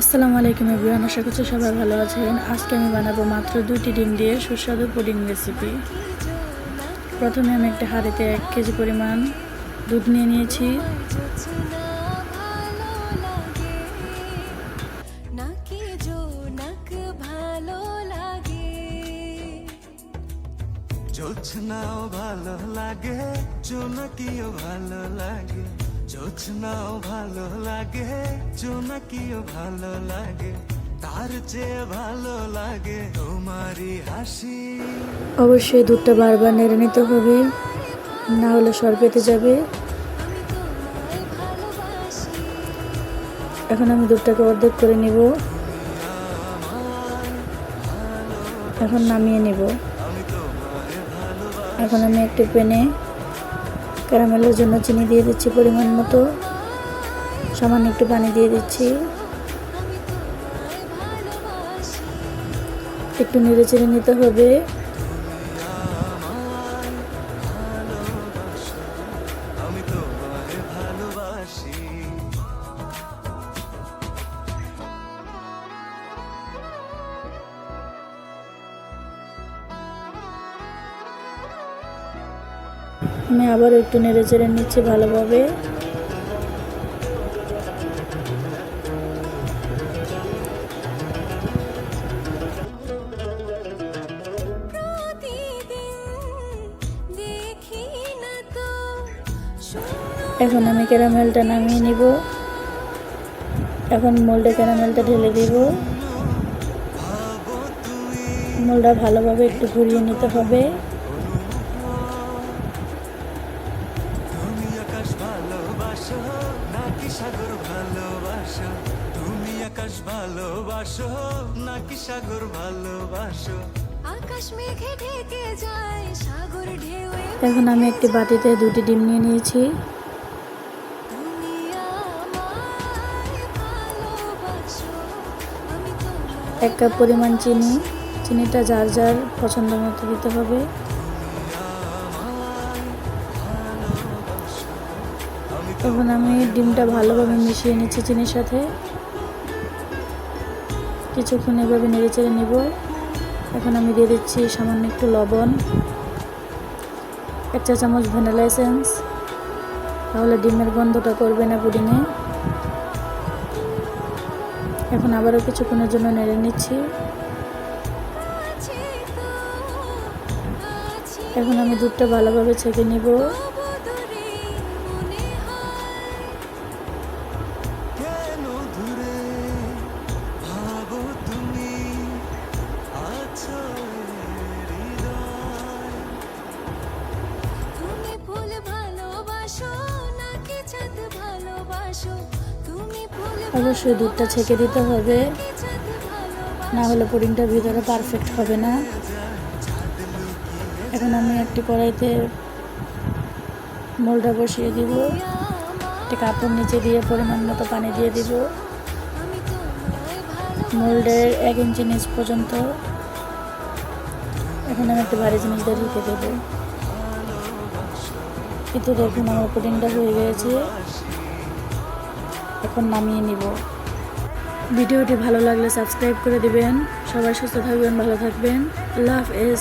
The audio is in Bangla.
আসসালামু আলাইকুম এভরিওয়ান আশা করছি সবাই ভালো আছেন। আজকে আমি বানাবো মাত্র দুইটি ডিম দিয়ে সুস্বাদু পুডিং রেসিপি প্রথমে আমি একটা হাঁড়িতে এক কেজি পরিমাণ দুধ নিয়ে নিয়েছি। ভালো লাগে? জোছনাও ভালো লাগে জোনাকিও ভালো লাগে। জোছনাও ভালো লাগে জোনাকিও ভালো লাগে, তার চেয়ে ভালো লাগে তোমারই হাসি। অবশ্যই দুধটা বারবার নেড়ে নিতে হবে, না হলে সর পেতে যাবে। এখন আমি দুধটাকে অর্ধেক করে নিব। এখন নামিয়ে নিব। এখন আমি একটি প্যানে ক্যারামেলের জন্য চিনি দিয়ে দিচ্ছি পরিমাণ মতো। সামান্য একটু পানি দিয়ে দিচ্ছি। একটু নেড়ে চেড়ে নিতে হবে। আমি ভালোবাসি। আমি আবার একটু নেড়ে চেড়ে নিচ্ছি ভালোভাবে। এখন আমি ক্যারামেলটা নামিয়ে নিব। এখন মোল্ডে ক্যারামেলটা ঢেলে দিব। মোলটা ভালোভাবে একটু ঘুরিয়ে নিতে হবে। সাগর ভালোবাসো তুমি আকাশ ভালোবাসো নাকি সাগর ভালোবাসো? আকাশ মেঘে ঢেকে যায় সাগর ঢেউয়ে এখন আমি একটি বাটিতে দুটি ডিম নিয়ে নিয়েছি। তুমি আমায় ভালোবাসো আমি তোমায় এক কাপ পরিমাণ চিনি। চিনিটা যার যার পছন্দ মতো দিতে হবে। তখন আমি ডিমটা ভালোভাবে মিশিয়ে নিচ্ছি চিনির সাথে। কিছুক্ষণ এভাবে নেড়ে চেড়ে নেব। এখন আমি দিয়ে দিচ্ছি সামান্য একটু লবণ, এক চা চামচ ভ্যানিলা এসেন্স। তাহলে ডিমের গন্ধটা করবে না পুডিংয়ে এখন আবারও কিছুক্ষণের জন্য নেড়ে নিচ্ছি। এখন আমি দুধটা ভালোভাবে ছেঁকে নিব। অবশ্যই দুধটা ছেঁকে দিতে হবে। না হলে পুডিংটা ভিতরে পারফেক্ট হবে না। এখন আমি একটি কড়াইতে মোলটা বসিয়ে দিব। একটি কাপড় নিচে দিয়ে পরিমাণ মতো পানি দিয়ে দিব। মোল্ডের এক ইঞ্চি নিচ পর্যন্ত। এখন আমি একটু ভারী জিনিস দিয়ে ঢুকে দেবো। কিন্তু দেখুন আমার পুডিংটা হয়ে গিয়েছে এখন নামিয়ে নিব। ভিডিওটি ভালো লাগলে সাবস্ক্রাইব করে দিবেন। সবাই সুস্থ থাকবেন, ভালো থাকবেন। আল্লাহ হাফেজ।